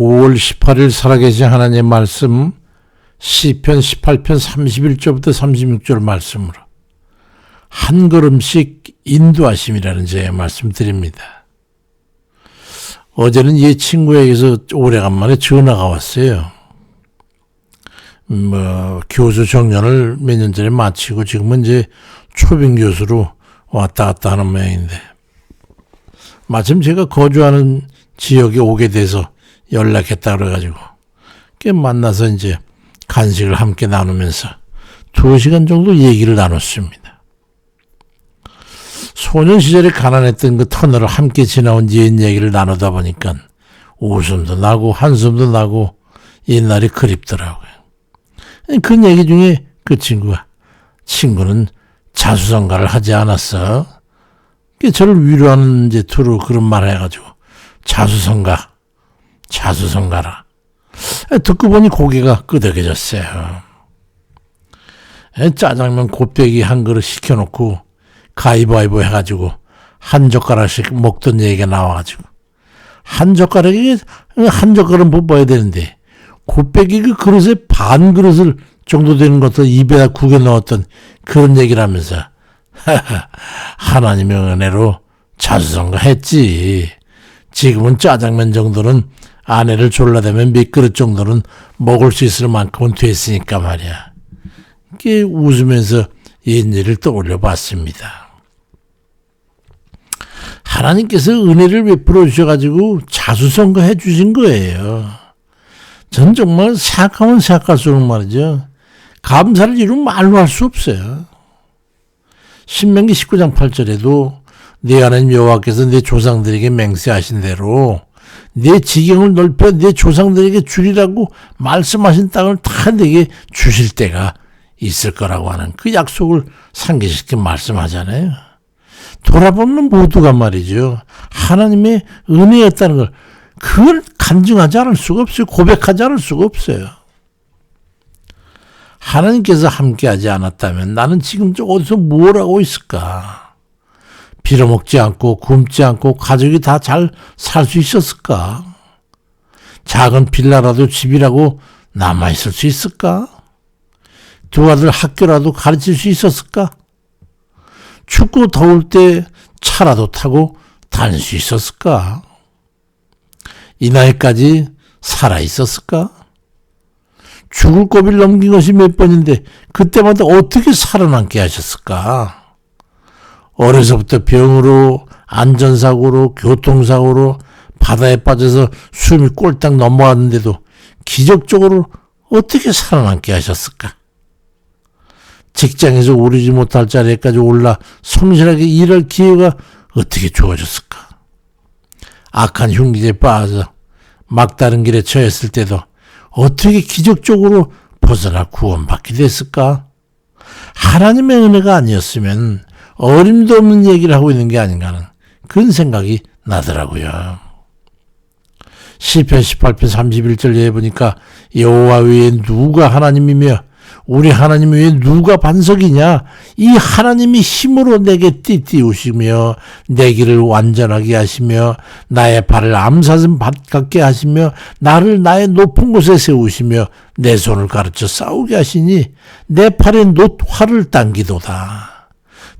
5월 18일 살아계신 하나님의 말씀 시편 18편 31절부터 36절 말씀으로 한 걸음씩 인도하심이라는 제 말씀 드립니다. 어제는 이 친구에게서 오래간만에 전화가 왔어요. 뭐 교수 정년을 몇 년 전에 마치고 지금은 이제 초빙 교수로 왔다 갔다 하는 모양인데 마침 제가 거주하는 지역에 오게 돼서 연락했다 그래가지고 꽤 만나서 이제 간식을 함께 나누면서 두 시간 정도 얘기를 나눴습니다. 소년 시절에 가난했던 그 터널을 함께 지나온 옛 얘기를 나누다 보니까 웃음도 나고 한숨도 나고 옛날이 그립더라고요. 그 얘기 중에 그 친구가 친구는 자수성가를 하지 않았어. 그 저를 위로하는 이제 투로 그런 말을 해가지고 자수성가, 자수성 가라. 듣고 보니 고개가 끄덕여졌어요. 짜장면 곱빼기 한 그릇 시켜놓고 가위바위보 해가지고 한 젓가락씩 먹던 얘기가 나와가지고 한 젓가락에 한 젓가락은 뽑아야 되는데 곱빼기 그 그릇에 반 그릇을 정도 되는 것도 입에다 국에 넣었던 그런 얘기를 하면서 하나님의 은혜로 자수성가 했지. 지금은 짜장면 정도는 아내를 졸라대면 몇 그릇 정도는 먹을 수 있을 만큼은 됐으니까 말이야. 이게 웃으면서 옛일을 떠올려 봤습니다. 하나님께서 은혜를 베풀어 주셔가지고 자수성가 해 주신 거예요. 전 정말 생각하면 생각할수록 말이죠. 감사를 이루 말로 할 수 없어요. 신명기 19장 8절에도 내 하나님 여호와께서 내 조상들에게 맹세하신 대로 내 지경을 넓혀 내 조상들에게 주리라고 말씀하신 땅을 다 내게 주실 때가 있을 거라고 하는 그 약속을 상기시켜 말씀하잖아요. 돌아보면 모두가 말이죠. 하나님의 은혜였다는 걸 그걸 간증하지 않을 수가 없어요. 고백하지 않을 수가 없어요. 하나님께서 함께하지 않았다면 나는 지금 어디서 뭘 하고 있을까? 빌어먹지 않고 굶지 않고 가족이 다 잘 살 수 있었을까? 작은 빌라라도 집이라고 남아있을 수 있을까? 두 아들 학교라도 가르칠 수 있었을까? 춥고 더울 때 차라도 타고 다닐 수 있었을까? 이 나이까지 살아 있었을까? 죽을 고비를 넘긴 것이 몇 번인데 그때마다 어떻게 살아남게 하셨을까? 어려서부터 병으로 안전사고로 교통사고로 바다에 빠져서 숨이 꼴딱 넘어갔는데도 기적적으로 어떻게 살아남게 하셨을까? 직장에서 오르지 못할 자리에까지 올라 성실하게 일할 기회가 어떻게 주어졌을까? 악한 흉기에 빠져 막다른 길에 처했을 때도 어떻게 기적적으로 벗어나 구원받게 됐을까? 하나님의 은혜가 아니었으면 어림도 없는 얘기를 하고 있는 게 아닌가 하는 그런 생각이 나더라고요. 시편 18편 31절에 보니까 여호와 외에 누가 하나님이며 우리 하나님 외에 누가 반석이냐? 이 하나님이 힘으로 내게 띠띠우시며 내 길을 완전하게 하시며 나의 발을 암사슴 밭 같게 하시며 나를 나의 높은 곳에 세우시며 내 손을 가르쳐 싸우게 하시니 내 팔에 놋 활을 당기도다.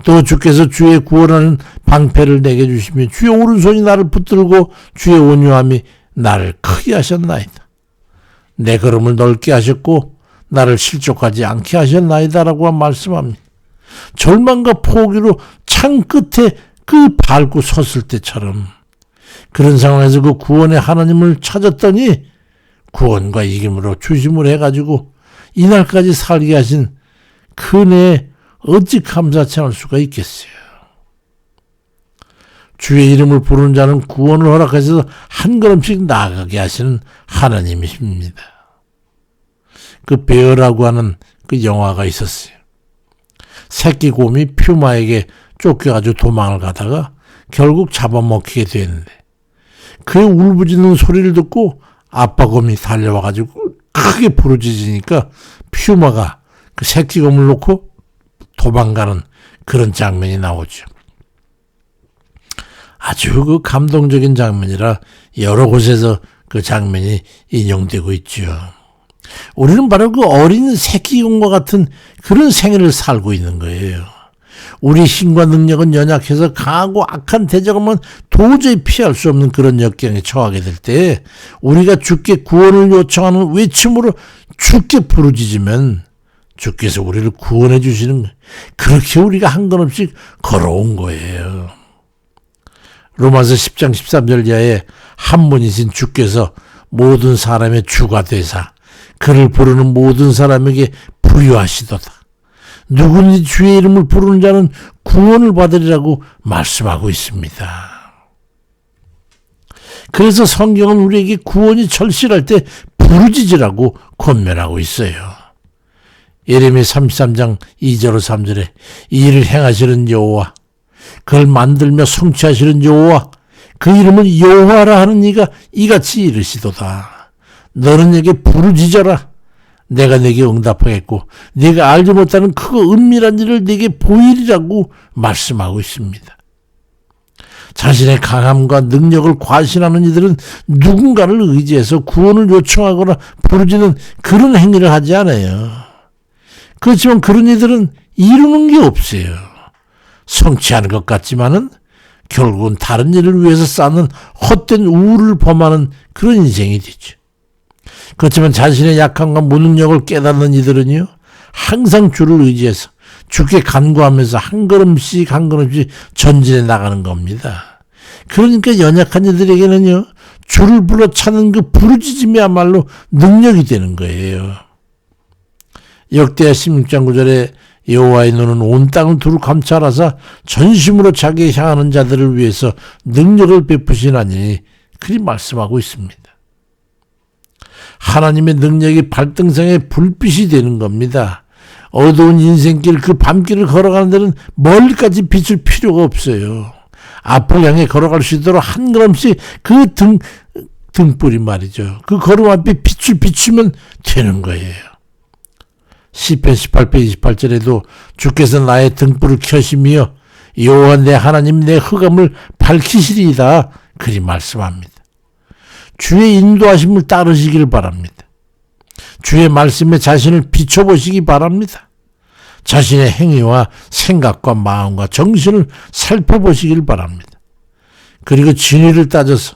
또 주께서 주의 구원하는 방패를 내게 주시며 주의 오른손이 나를 붙들고 주의 온유함이 나를 크게 하셨나이다. 내 걸음을 넓게 하셨고 나를 실족하지 않게 하셨나이다라고 말씀합니다. 절망과 포기로 창 끝에 그 밟고 섰을 때처럼 그런 상황에서 그 구원의 하나님을 찾았더니 구원과 이김으로 주심을 해가지고 이날까지 살게 하신 그은혜 어찌 감사치 않을 수가 있겠어요. 주의 이름을 부르는 자는 구원을 허락하셔서 한 걸음씩 나아가게 하시는 하나님이십니다. 그 베어라고 하는 그 영화가 있었어요. 새끼 곰이 퓨마에게 쫓겨가지고 도망을 가다가 결국 잡아먹히게 되는데 그의 울부짖는 소리를 듣고 아빠 곰이 달려와가지고 크게 부르짖으니까 퓨마가 그 새끼 곰을 놓고 도망가는 그런 장면이 나오죠. 아주 그 감동적인 장면이라 여러 곳에서 그 장면이 인용되고 있죠. 우리는 바로 그 어린 새끼곰과 같은 그런 생애를 살고 있는 거예요. 우리 힘과 능력은 연약해서 강하고 악한 대적하면 도저히 피할 수 없는 그런 역경에 처하게 될 때 우리가 주께 구원을 요청하는 외침으로 주께 부르짖으면 주께서 우리를 구원해 주시는. 그렇게 우리가 한 걸음씩 걸어온 거예요. 로마서 10장 13절 이하에 한 분이신 주께서 모든 사람의 주가 되사 그를 부르는 모든 사람에게 부유하시도다. 누구든지 주의 이름을 부르는 자는 구원을 받으리라고 말씀하고 있습니다. 그래서 성경은 우리에게 구원이 절실할 때 부르짖으라고 권면하고 있어요. 예레미 33장 2절 3절에 이 일을 행하시는 여호와 그걸 만들며 성취하시는 여호와 그 이름은 여호와라 하는 이가 이같이 이르시도다. 너는 내게 부르짖어라. 내가 내게 응답하겠고 네가 알지 못하는 크고 은밀한 일을 네게 보이리라고 말씀하고 있습니다. 자신의 강함과 능력을 과신하는 이들은 누군가를 의지해서 구원을 요청하거나 부르지는 그런 행위를 하지 않아요. 그렇지만 그런 이들은 이루는 게 없어요. 성취하는 것 같지만은 결국은 다른 일을 위해서 쌓는 헛된 우울을 범하는 그런 인생이 되죠. 그렇지만 자신의 약함과 무능력을 깨닫는 이들은요, 항상 주를 의지해서 주께 간구하면서 한 걸음씩 한 걸음씩 전진해 나가는 겁니다. 그러니까 연약한 이들에게는요, 주를 불러 찾는 그 부르짖음이야말로 능력이 되는 거예요. 역대하 16장 9절에 여호와의 눈은 온 땅을 두루 감찰하사 전심으로 자기에 향하는 자들을 위해서 능력을 베푸시나니 그리 말씀하고 있습니다. 하나님의 능력이 발등상의 불빛이 되는 겁니다. 어두운 인생길 그 밤길을 걸어가는 데는 멀리까지 비출 필요가 없어요. 앞을 향해 걸어갈 수 있도록 한 걸음씩 그 등, 등불이 말이죠. 그 걸음 앞에 빛을 비추면 되는 거예요. 시편 18편 28절에도 주께서 나의 등불을 켜시며 여호와 내 하나님 내 흑암을 밝히시리이다 그리 말씀합니다. 주의 인도하심을 따르시길 바랍니다. 주의 말씀에 자신을 비춰보시기 바랍니다. 자신의 행위와 생각과 마음과 정신을 살펴보시길 바랍니다. 그리고 진위를 따져서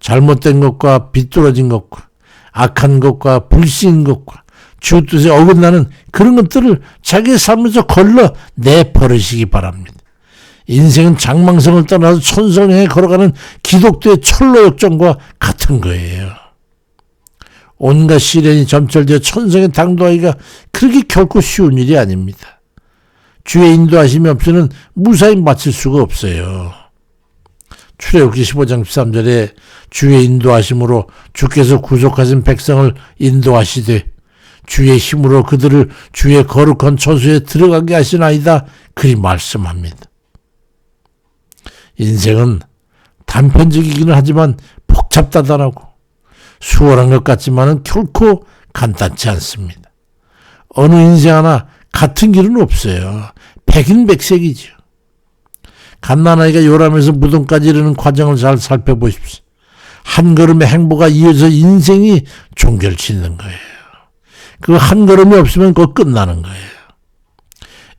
잘못된 것과 비뚤어진 것과 악한 것과 불신인 것과 주 뜻에 어긋나는 그런 것들을 자기의 삶에서 걸러 내버리시기 바랍니다. 인생은 장망성을 떠나서 천성에 걸어가는 기독교의 철로 역정과 같은 거예요. 온갖 시련이 점철되어 천성에 당도하기가 그렇게 결코 쉬운 일이 아닙니다. 주의 인도하심이 없이는 무사히 마칠 수가 없어요. 출애굽기 15장 13절에 주의 인도하심으로 주께서 구속하신 백성을 인도하시되 주의 힘으로 그들을 주의 거룩한 처소에 들어가게 하시나이다 그리 말씀합니다. 인생은 단편적이기는 하지만 복잡다단하고 수월한 것 같지만은 결코 간단치 않습니다. 어느 인생 하나 같은 길은 없어요. 백인백색이죠. 갓난아이가 요람에서 무덤까지 이르는 과정을 잘 살펴보십시오. 한 걸음의 행보가 이어져 인생이 종결짓는 거예요. 그 한 걸음이 없으면 그거 끝나는 거예요.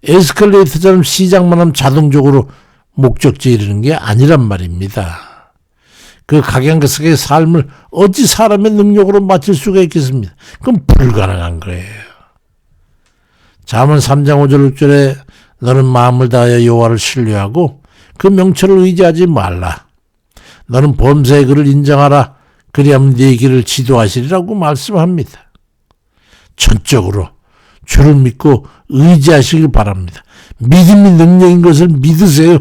에스컬레이터처럼 시작만 하면 자동적으로 목적지에 이르는 게 아니란 말입니다. 그 각양각색의 삶을 어찌 사람의 능력으로 맞출 수가 있겠습니까? 그건 불가능한 거예요. 잠언 3장 5절 6절에 너는 마음을 다하여 여호와를 신뢰하고 그 명철을 의지하지 말라. 너는 범사의 그를 인정하라. 그리하면 네 길을 지도하시리라고 말씀합니다. 전적으로 주를 믿고 의지하시길 바랍니다. 믿음이 능력인 것을 믿으세요.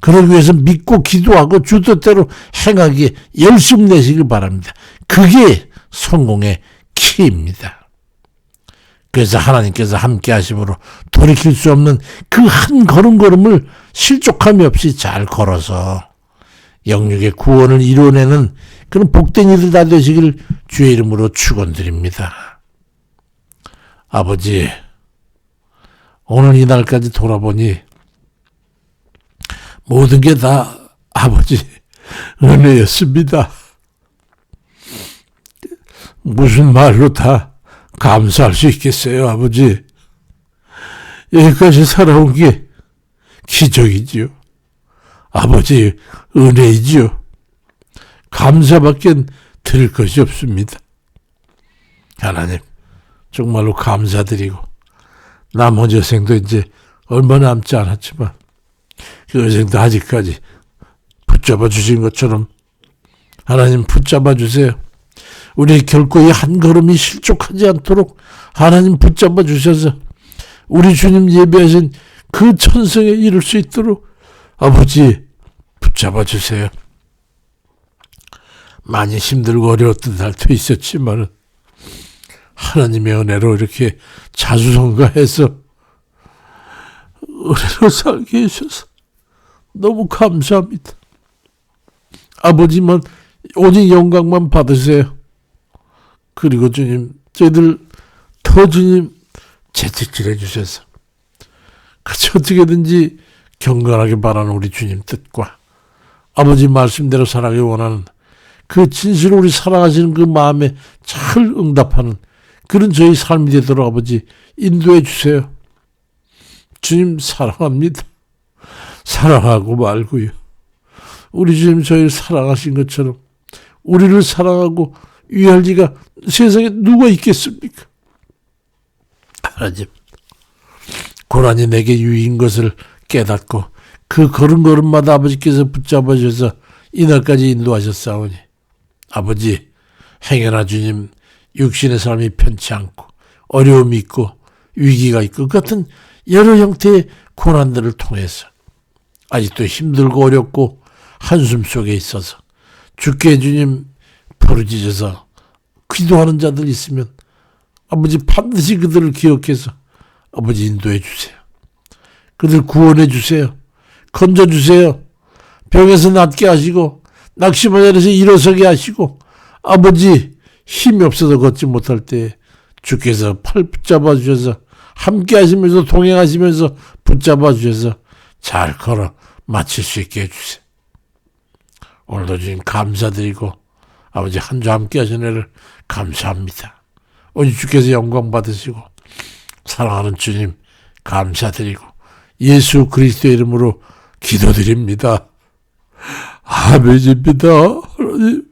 그러기 위해서 믿고 기도하고 주 뜻대로 행하기에 열심 내시길 바랍니다. 그게 성공의 키입니다. 그래서 하나님께서 함께 하심으로 돌이킬 수 없는 그 한 걸음걸음을 실족함이 없이 잘 걸어서 영육의 구원을 이뤄내는 그런 복된 이들 다 되시길 주의 이름으로 축원드립니다. 아버지, 오늘 이날까지 돌아보니 모든 게 다 아버지 은혜였습니다. 무슨 말로 다 감사할 수 있겠어요, 아버지? 여기까지 살아온 게 기적이지요. 아버지 은혜이지요. 감사밖엔 드릴 것이 없습니다. 하나님, 정말로 감사드리고, 나머지 여생도 이제 얼마 남지 않았지만, 그 여생도 아직까지 붙잡아 주신 것처럼, 하나님 붙잡아 주세요. 우리 결코 이 한 걸음이 실족하지 않도록 하나님 붙잡아 주셔서, 우리 주님 예배하신 그 천성에 이룰 수 있도록 아버지 붙잡아 주세요. 많이 힘들고 어려웠던 날도 있었지만 하나님의 은혜로 이렇게 자수성가해서 은혜로 살게 해주셔서 너무 감사합니다. 아버지만 오직 영광만 받으세요. 그리고 주님 저희들 더 주님 채찍질해 주셔서 같이 어떻게든지 경건하게 바라는 우리 주님 뜻과 아버지 말씀대로 살아가기 원하는 그 진실을 우리 살아가시는 그 마음에 잘 응답하는 그런 저희 삶이 되도록 아버지 인도해 주세요. 주님 사랑합니다. 사랑하고 말고요. 우리 주님 저희를 사랑하신 것처럼 우리를 사랑하고 위할 리가 세상에 누가 있겠습니까? 하나님, 고난이 내게 유익인 것을 깨닫고 그 걸음걸음마다 아버지께서 붙잡아 주셔서 이날까지 인도하셨사오니 아버지 행여나 주님 육신의 삶이 편치 않고 어려움이 있고 위기가 있고 그 같은 여러 형태의 고난들을 통해서 아직도 힘들고 어렵고 한숨 속에 있어서 주께 주님 부르짖어서 기도하는 자들 있으면 아버지 반드시 그들을 기억해서 아버지 인도해 주세요. 그들 구원해 주세요. 건져 주세요. 병에서 낫게 하시고 낙심하자에서 일어서게 하시고 아버지 힘이 없어서 걷지 못할 때 주께서 팔 붙잡아 주셔서 함께 하시면서 동행하시면서 붙잡아 주셔서 잘 걸어 마칠 수 있게 해주세요. 오늘도 주님 감사드리고 아버지 한 주 함께 하신 애를 감사합니다. 오늘 주께서 영광 받으시고 사랑하는 주님 감사드리고 예수 그리스도의 이름으로 기도드립니다. 아멘입니다. 하나님